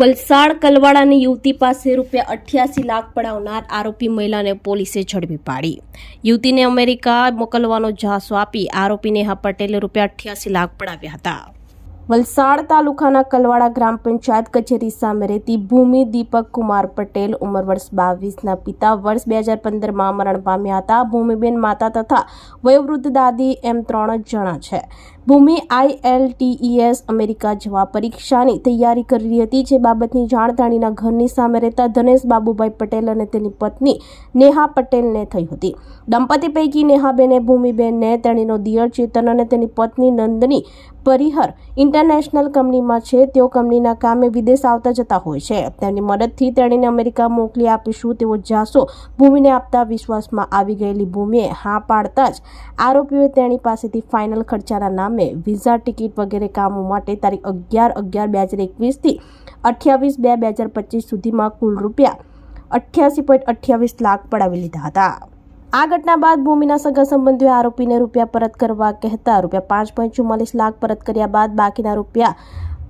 વલસાડ કલવાડાની યુવતી પાસે રૂપિયા અઠ્યાસી લાખ પડાવનાર આરોપી મહિલાને પોલીસે ઝડપી પાડી. યુવતીને અમેરિકા મોકલવાનો જાસો આપી આરોપી નેહા પટેલે રૂપિયા અઠ્યાસી લાખ પડાવ્યા હતા. વલસાડ તાલુકાના કલવાડા ગ્રામ પંચાયત કચેરી સામે રહેતી ભૂમિ દીપક કુમાર પટેલ ઉંમર વર્ષ બાવીસના પિતા વર્ષ બે હજાર પંદરમાં મરણ પામ્યા હતા. ભૂમિબેન માતા તથા વયોવૃદ્ધ દાદી એમ ત્રણ જણા છે. ભૂમિ આઈએલટીઈએસ અમેરિકા જવા પરીક્ષાની તૈયારી કરી રહી હતી, જે બાબતની જાણ તેણીના ઘરની સામે રહેતા ધનેશ બાબુભાઈ પટેલ અને તેની પત્ની નેહા પટેલને થઈ હતી. દંપતી પૈકી નેહાબેને, ભૂમિબેનને, તેણીનો દિયર ચેતન અને તેની પત્ની નંદની પરિહર ઇન્ટરનેશનલ કંપનીમાં છે. તેઓ કંપનીના કામે વિદેશ આવતા જતા હોય છે. તેમની મદદથી તેણીને અમેરિકા મોકલી આપીશું તેવો જાસો ભૂમિને આપતા વિશ્વાસમાં આવી ગયેલી ભૂમિએ હા પાડતા જ આરોપીઓએ તેણી પાસેથી ફાઇનલ ખર્ચાના નામે વિઝા ટિકિટ વગેરે કામો માટે તારીખ અગિયાર અગિયાર બે હજાર એકવીસથી અઠ્યાવીસ બે બે હજાર પચીસ સુધીમાં કુલ રૂપિયા અઠ્યાસી પોઈન્ટ અઠ્યાવીસ લાખ પડાવી લીધા હતા. આ ઘટના બાદ ભૂમિના સગા સંબંધીઓ આરોપીને રૂપિયા પરત કરવા કહેતા રૂપિયા પાંચ પોઈન્ટ ચુમ્માલીસ લાખ પરત કર્યા બાદ બાકીના રૂપિયા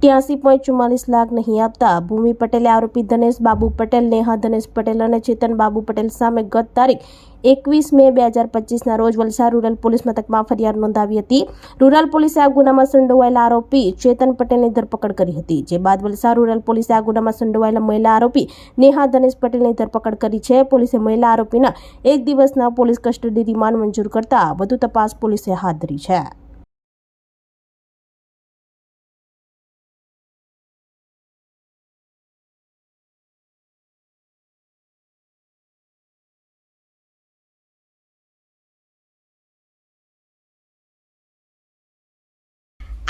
ત્યાસી પોઈન્ટ ચુમ્માલીસ લાખ નહીં આપતા ભૂમિ પટેલે આરોપી ધનેશ બાબુ પટેલ, નેહા ધનેશ પટેલ અને ચેતન બાબુ પટેલ સામે ગત તારીખ એકવીસ મે બે હજાર પચીસના રોજ વલસાડ રૂરલ પોલીસ મથકમાં ફરિયાદ નોંધાવી હતી. રૂરલ પોલીસે આ ગુનામાં સંડોવાયેલા આરોપી ચેતન પટેલની ધરપકડ કરી હતી. જે બાદ વલસાડ રૂરલ પોલીસે આ ગુનામાં સંડોવાયેલા મહિલા આરોપી નેહા ધનેશ પટેલની ધરપકડ કરી છે. પોલીસે મહિલા આરોપીના એક દિવસના પોલીસ કસ્ટડી રિમાન્ડ મંજૂર કરતા વધુ તપાસ પોલીસે હાથ ધરી છે.